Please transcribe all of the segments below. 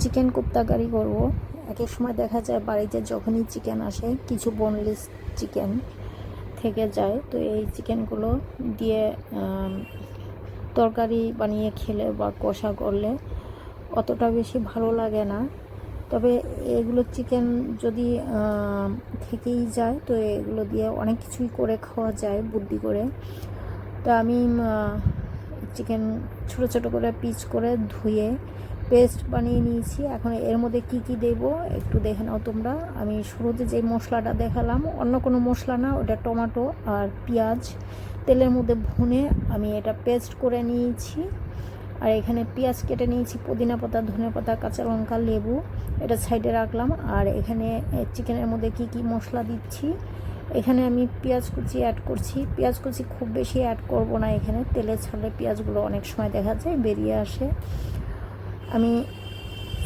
Chicken kofta curry করব। এক এক সময় দেখা যায় বাড়িতে যখনই চিকেন আসে, কিছু বোনলেস চিকেন থেকে যায়। তো এই চিকেনগুলো দিয়ে তরকারি বানিয়ে খেলে বা কষা করলে অতটা বেশি ভালো লাগে না। তবে এগুলো চিকেন যদি থেকেই যায়, তো এগুলো দিয়ে অনেক কিছুই করে খাওয়া যায় বুদ্ধি করে। তো আমি, চিকেন ছোট ছোট করে পিচ করে ধুয়ে পেস্ট বানিয়ে নিয়েছি। এখন এর মধ্যে কি কি দেব একটু দেখে নাও তোমরা। আমি শুরুতে যে মশলাটা দেখালাম, অন্য কোনো মশলা না, ওটা টমেটো আর পেঁয়াজ। তেলের মধ্যে ভুনে আমি এটা পেস্ট করে নিয়েছি। আর এখানে পেঁয়াজ কেটে নিয়েছি, পুদিনা পাতা, ধনে পাতা, কাঁচা লঙ্কা, লেবু, এটা সাইডে রাখলাম। আর এখানে চিকেনের মধ্যে কি কি মশলা দিচ্ছি, এখানে আমি পেঁয়াজ কুচি অ্যাড করছি। পেঁয়াজ কুচি খুব বেশি অ্যাড করব না এখানে, তেলে ছাড়লে পেঁয়াজগুলো অনেক সময় দেখা যায়, বেরিয়ে আসে। আমি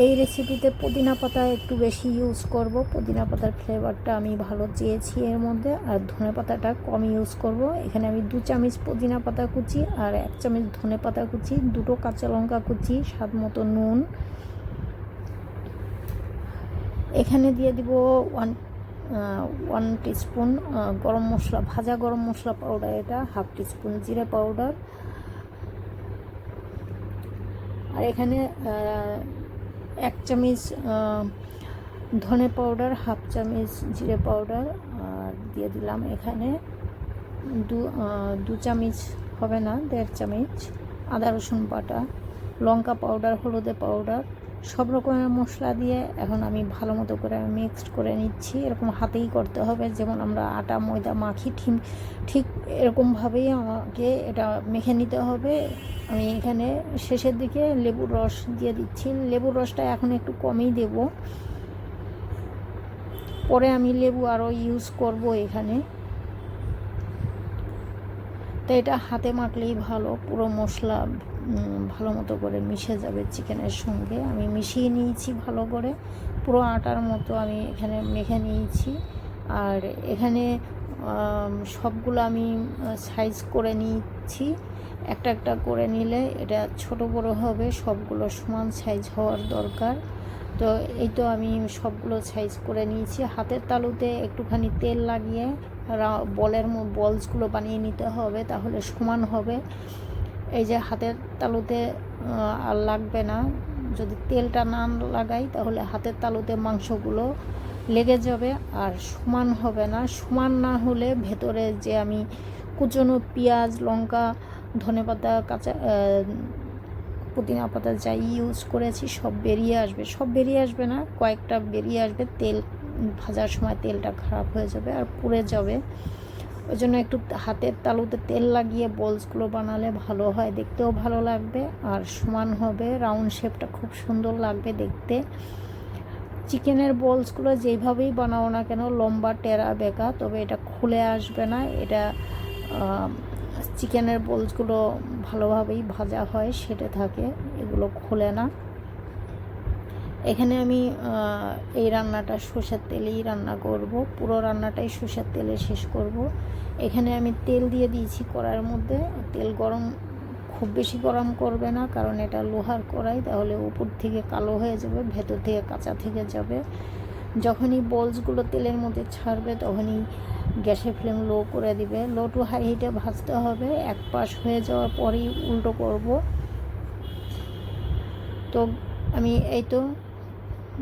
এই রেসিপিতে পুদিনা পাতা একটু বেশি ইউজ করব। পুদিনা পাতার ফ্লেভারটা আমি ভালো চেয়েছি এর মধ্যে, আর ধনে পাতাটা কম ইউজ করব। এখানে আমি দু চামচ পুদিনা পাতা কুচি আর এক চামচ ধনে পাতা কুচি, দুটো কাঁচা লঙ্কা কুচি, স্বাদ মতো নুন। এখানে দিয়ে দিব ওয়ান ওয়ান টিস্পুন গরম মশলা, ভাজা গরম মশলা পাউডার এটা হাফ টিস্পুন জিরে পাউডার আর এখানে এক চামচ ধনে পাউডার, হাফ চামচ জিরে পাউডার, আর দিয়ে দিলাম এখানে দু দু চামচ হবে না, দেড় চামচ আদা রসুন বাটা, লঙ্কা পাউডার হলুদে পাউডার সব রকমের মশলা দিয়ে এখন আমি ভালো মতো করে মিক্সড করে নিচ্ছি। এরকম হাতেই করতে হবে। যেমন আমরা আটা, ময়দা, মাখি ঠিক ঠিক এরকমভাবেই আমাকে এটা মেখে নিতে হবে। আমি এখানে শেষের দিকে লেবুর রস দিয়ে দিচ্ছি। লেবুর রসটা এখন একটু কমই দেব। পরে আমি লেবু আরও ইউজ করব এখানে। তো এটা হাতে মাখলেই ভালো। পুরো মশলা ভালো মতো করে মিশে যাবে চিকেনের সঙ্গে। আমি মিশিয়ে নিয়েছি ভালো করে। পুরো আটার মতো আমি এখানে মেখে নিয়েছি। আর এখানে সবগুলো আমি সাইজ করে নিচ্ছি। একটা একটা করে নিলে এটা ছোট বড় হবে, সবগুলো সমান সাইজ হওয়ার দরকার। তো এই তো আমি সবগুলো সাইজ করে নিয়েছি। হাতের তালুতে একটুখানি তেল লাগিয়ে বলের বলসগুলো বানিয়ে নিতে হবে, তাহলে সমান হবে। এই যে হাতের তালুতে আর লাগবে না। যদি তেলটা না লাগাই, তাহলে হাতের তালুতে মাংসগুলো লেগে যাবে আর সমান হবে না। সমান না হলে ভেতরে যে আমি কুচনো পেঁয়াজ, লঙ্কা ধনেপাতা কাঁচা পুদিনা পাতা যাই ইউজ করেছি, সব বেরিয়ে আসবে। সব বেরিয়ে আসবে না, কয়েকটা বেরিয়ে আসবে। তেল ভাজার সময় তেলটা খারাপ হয়ে যাবে আর পুড়ে যাবে। ওই জন্য একটু হাতের তালুতে তেল লাগিয়ে বলসগুলো বানালে ভালো হয়, দেখতেও ভালো লাগবে। আর সমান হবে রাউন্ড শেপটা খুব সুন্দর লাগবে দেখতে। চিকেনের বলসগুলো যেইভাবেই বানাও না কেন, লম্বা, টেরা বেকা তবে এটা খুলে আসবে না। এটা চিকেনের বলসগুলো ভালোভাবেই ভাজা হয়, সেটা থাকে, এগুলো খুলে না। এখানে আমি এই রান্নাটা সর্ষের তেলেই রান্না করব। পুরো রান্নাটাই সর্ষের তেলে শেষ করব। এখানে আমি তেল দিয়ে দিয়েছি কড়াইয়ের মধ্যে। তেল গরম, খুব বেশি গরম করবে না, কারণ এটা লোহার কড়াই, তাহলে উপর থেকে কালো হয়ে যাবে, ভেতর থেকে কাঁচা থেকে যাবে। যখনই বলসগুলো তেলের মধ্যে ছাড়বে, তখনই গ্যাসের ফ্লেম লো করে দিবে। লো টু হাই হিটে ভাজতে হবে। এক পাশ হয়ে যাওয়ার পরেই উল্টো করব। তো আমি এই তো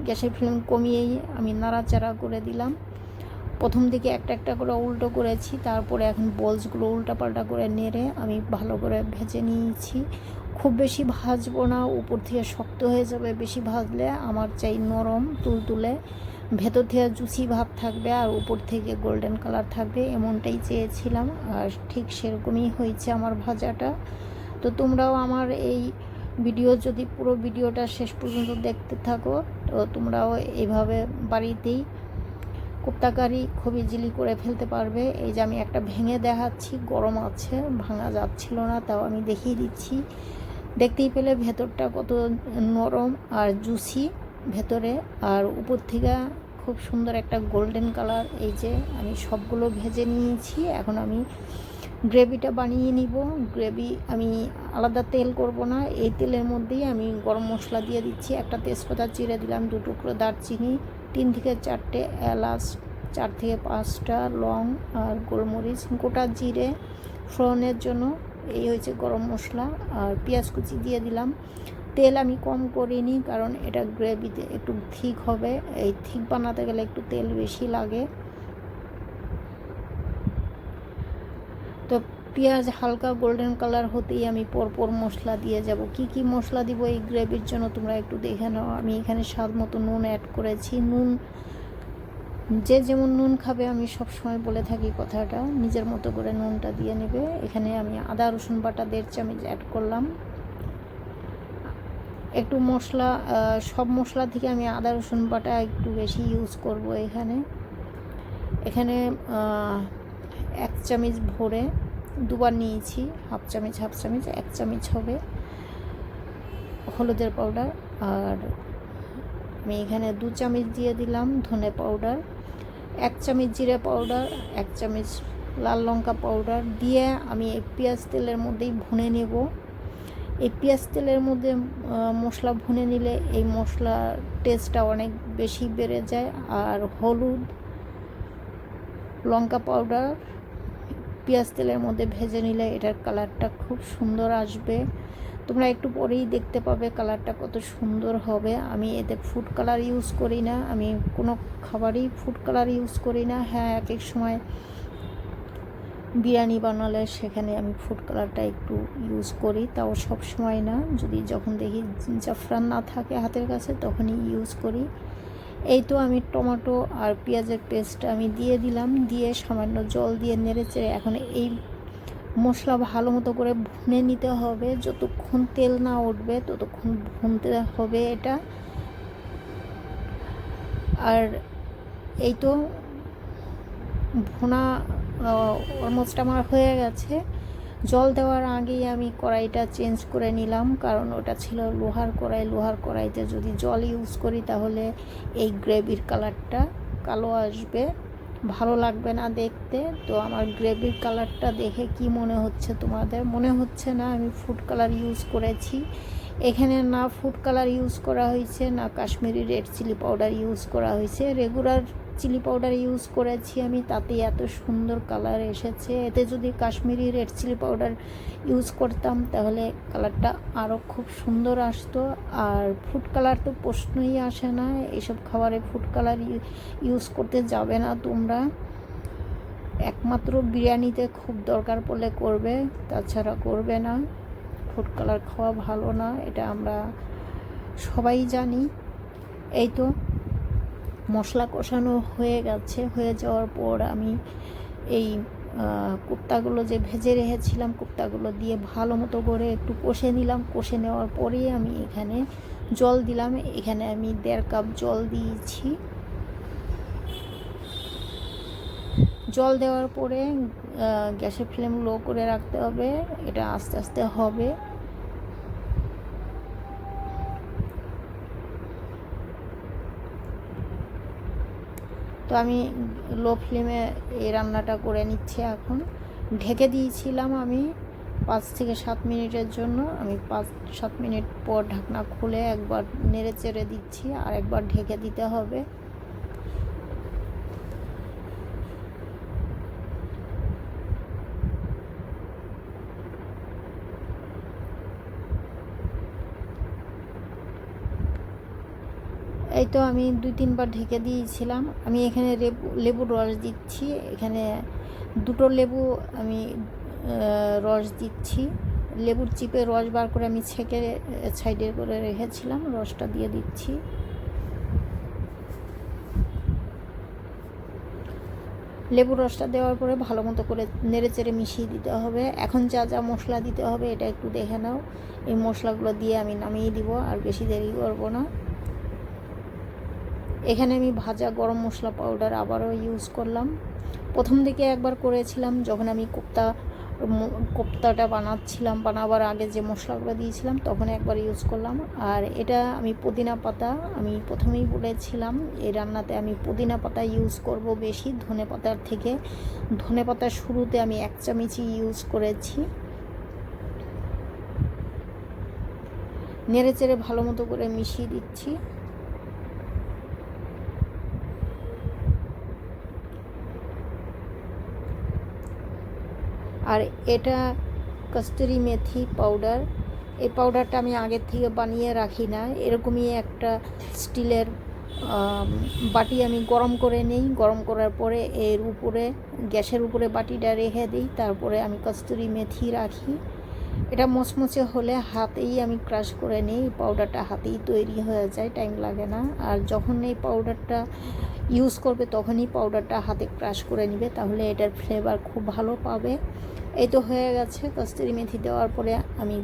গ্যাসের ফ্লেম কমিয়েই আমি নাড়াচাড়া করে দিলাম। প্রথম দিকে একটা একটা করে উল্টো করেছি, তারপরে এখন বলসগুলো উল্টাপাল্টা করে নেড়ে আমি ভালো করে ভেজে নিয়েছি। খুব বেশি ভাজবো না, উপর থেকে শক্ত হয়ে যাবে বেশি ভাজলে, আমার চাই নরম, তুলতুলে। ভেতর থেকে জুসি ভাব থাকবে আর উপর থেকে গোল্ডেন কালার থাকবে, এমনটাই চেয়েছিলাম। আর ঠিক সেরকমই হয়েছে আমার ভাজাটা। তো তোমরাও আমার এই ভিডিও যদি পুরো ভিডিওটা শেষ পর্যন্ত দেখতে থাকো, তো তোমরাও এইভাবে বাড়িতেই কোপ্তাকারি খুবই জিলি করে ফেলতে পারবে। এই যে আমি একটা ভেঙে দেখাচ্ছি, গরম আছে, ভাঙা যাচ্ছিল না, তাও আমি দেখিয়ে দিচ্ছি। দেখতেই পেলে ভেতরটা কত নরম আর জুসি ভেতরে। আর উপর থেকে খুব সুন্দর একটা গোল্ডেন কালার, এই যে আমি সবগুলো ভেজে নিয়েছি। এখন আমি গ্রেভিটা বানিয়ে নিব। গ্রেভি আমি আলাদা তেল করব না। এই তেলের মধ্যেই আমি গরম মশলা দিয়ে দিচ্ছি। একটা তেজপাতা চিড়ে দিলাম, দু টুকরো দারচিনি, তিন থেকে চারটে এলাচ, চার থেকে পাঁচটা লং আর গোলমরিচ, গোটা জিরে ফোড়নের জন্য। এই হয়েছে গরম মশলা আর পেঁয়াজ কুচি দিয়ে দিলাম। তেল আমি কম করিনি কারণ এটা গ্রেভিতে একটু ঠিক হবে। এই ঠিক বানাতে গেলে একটু তেল বেশি লাগে তো পেঁয়াজ হালকা গোল্ডেন কালার হতেই আমি পরপর মশলা দিয়ে যাব। কি কি মশলা দিব এই গ্রেভির জন্য তোমরা একটু দেখে নাও। আমি এখানে স্বাদ মতো নুন অ্যাড করেছি। নুন, যে যেমন নুন খাবে, আমি সব সময় বলে থাকি কথাটা। নিজের মতো করে নুনটা দিয়ে নেবে। এখানে আমি আদা, রসুন বাটা দেড় চামচ অ্যাড করলাম। একটু মশলা সব মশলা থেকে আমি আদা, রসুন বাটা একটু বেশি ইউজ করব এখানে। এখানে এক চামচ ভরে দুবার নিয়েছি, হাফ চামচ হাফ চামচ, এক চামচ হবে হলুদের পাউডার আর আমি এখানে দু চামচ দিয়ে দিলাম ধনে পাউডার এক চামচ জিরে পাউডার এক চামচ লাল লঙ্কা পাউডার দিয়ে আমি এই পেঁয়াজ তেলের মধ্যেই ভুনে নেব। এই পেঁয়াজ তেলের মধ্যে মশলা ভুনে নিলে এই মশলার টেস্টটা অনেক বেশি বেড়ে যায়। আর হলুদ লঙ্কা পাউডার পেঁয়াজ তেলের মধ্যে ভেজে নিলে এটার কালারটা খুব সুন্দর আসবে। তোমরা একটু পরেই দেখতে পাবে কালারটা কত সুন্দর হবে। আমি এতে ফুড কালার ইউজ করি না। আমি কোনো খাবারই ফুড কালার ইউজ করি না। হ্যাঁ এক এক সময় বিরিয়ানি বানালে সেখানে আমি ফুড কালারটা একটু ইউজ করি, তাও সব সময় না। যদি যখন দেখি জাফরান না থাকে হাতের কাছে, তখনই ইউজ করি। এই তো আমি টমেটো আর পেঁয়াজের পেস্ট আমি দিয়ে দিলাম, দিয়ে সামান্য জল দিয়ে নেড়ে চেড়ে এখন এই মশলা ভালো মতো করে ভুনে নিতে হবে। যতক্ষণ তেল না উঠবে ততক্ষণ ভুনতে হবে এটা। আর এই তো ভুনা অলমোস্ট আমার হয়ে গেছে। জল দেওয়ার আগেই আমি কড়াইটা চেঞ্জ করে নিলাম, কারণ ওটা ছিল লোহার কড়াই। লোহার কড়াইতে যদি জল ইউজ করি তাহলে এই গ্রেভির কালারটা কালো আসবে। ভালো লাগবে না দেখতে। তো আমার গ্রেভির কালারটা দেখে কি মনে হচ্ছে তোমাদের? মনে হচ্ছে না আমি ফুড কালার ইউজ করেছি। এখানে না ফুড কালার ইউজ করা হয়েছে, না Kashmiri red chilli powder use করা হয়েছে। রেগুলার চিলি পাউডার ইউজ করেছি আমি তাতে এত সুন্দর কালার এসেছে। এতে যদি Kashmiri red chilli powder use করতাম, তাহলে কালারটা আরও খুব সুন্দর আসতো। আর ফুড কালার তো প্রশ্নই আসে না, এসব খাবারে ফুড কালার ইউজ করতে যাবে না তোমরা। একমাত্র বিরিয়ানিতে খুব দরকার পড়লে করবে, তাছাড়া করবে না। ফুড কালার খাওয়া ভালো না, এটা আমরা সবাই জানি। এই তো। মশলা কষানো হয়ে গেছে, হয়ে যাওয়ার পর আমি এই কুপ্তাগুলো যে ভেজে রেখেছিলাম, কুপ্তাগুলো দিয়ে ভালো মতো করে একটু কষে নিলাম। কষে নেওয়ার পরেই আমি এখানে জল দিলাম। এখানে আমি দেড় কাপ জল দিয়েছি। জল দেওয়ার পরে গ্যাসের ফ্লেম লো করে রাখতে হবে। এটা আস্তে আস্তে হবে। তো আমি লো ফ্লেমে এই রান্নাটা করে নিচ্ছি এখন। ঢেকে দিয়েছিলাম আমি পাঁচ থেকে সাত মিনিটের জন্য। আমি পাঁচ সাত মিনিট পর ঢাকনা খুলে একবার নেড়ে চেড়ে দিচ্ছি আর একবার ঢেকে দিতে হবে। এই তো আমি দুই তিনবার ঢেকে দিয়েছিলাম। আমি এখানে লেবু, লেবুর রস দিচ্ছি। এখানে দুটো লেবু আমি রস দিচ্ছি। লেবুর চিপে রস বার করে আমি ছেঁকে, সাইডে করে রেখেছিলাম। রসটা দিয়ে দিচ্ছি। লেবু রসটা দেওয়ার পরে ভালো মতো করে নেড়ে চেড়ে মিশিয়ে দিতে হবে। এখন যা যা মশলা দিতে হবে, এটা একটু দেখে নাও। এই মশলাগুলো দিয়ে আমি নামিয়ে দিব, আর বেশি দেরি করব না। এখানে আমি ভাজা গরম মশলা পাউডার আবারও ইউজ করলাম। প্রথম দিকে একবার করেছিলাম, যখন আমি কোপ্তা কোপ্তাটা বানাচ্ছিলাম, বানাবার আগে যে মশলাগুলো দিয়েছিলাম, তখন একবার ইউজ করলাম। আর এটা আমি পুদিনা পাতা, আমি প্রথমেই বলেছিলাম, এই রান্নাতে আমি পুদিনা পাতা ইউজ করব বেশি, ধনে পাতার থেকে। ধনে পাতা শুরুতে আমি এক চামচই ইউজ করেছি। নেড়ে চেড়ে ভালো মতো করে মিশিয়ে দিচ্ছি। আর এটা কস্তুরি মেথি পাউডার। এই পাউডারটা আমি আগের থেকে বানিয়ে রাখি না। এরকমই একটা স্টিলের বাটি আমি গরম করে নিই। গরম করার পরে এর উপরে, গ্যাসের উপরে বাটিটা রেখে দিই। তারপরে আমি কস্তুরি মেথি রাখি। এটা মচমচে হলে হাতেই আমি ক্রাশ করে নিই। পাউডারটা হাতেই তৈরি হয়ে যায়, টাইম লাগে না। আর যখন এই পাউডারটা ইউজ করবে, তখনই পাউডারটা হাতে ক্রাশ করে নেবে। তাহলে এটার ফ্লেভার খুব ভালো পাবে। এই তো হয়ে গেছে। কস্তুরি মেথি দেওয়ার পরে আমি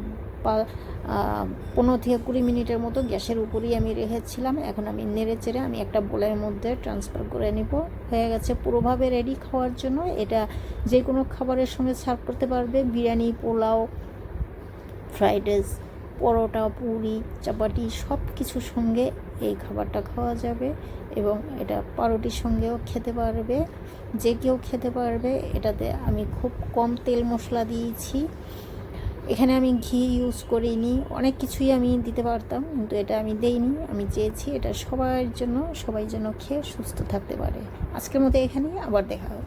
পনেরো থেকে কুড়ি মিনিটের মতো গ্যাসের উপরেই আমি রেখেছিলাম। এখন আমি নেড়ে চেড়ে আমি একটা বোলের মধ্যে ট্রান্সফার করে নিব। হয়ে গেছে পুরোভাবে রেডি খাওয়ার জন্য। এটা যে কোনো খাবারের সঙ্গে সার্ভ করতে পারবে। বিরিয়ানি, পোলাও ফ্রাইড রাইস পরোটা, পুরি, চাপাটি সব কিছুর সঙ্গে এই খাবারটা খাওয়া যাবে এবং এটা পাউরুটির সঙ্গেও খেতে পারবে। যে কেউ খেতে পারবে, এটাতে আমি খুব কম তেল মশলা দিয়েছি। এখানে আমি ঘি ইউজ করিনি। অনেক কিছুই আমি দিতে পারতাম, কিন্তু এটা আমি দেইনি। আমি চেয়েছি এটা সবার জন্য, সবাই যেন খেয়ে সুস্থ থাকতে পারে। আজকের মতো এখানেই, আবার দেখা হবে।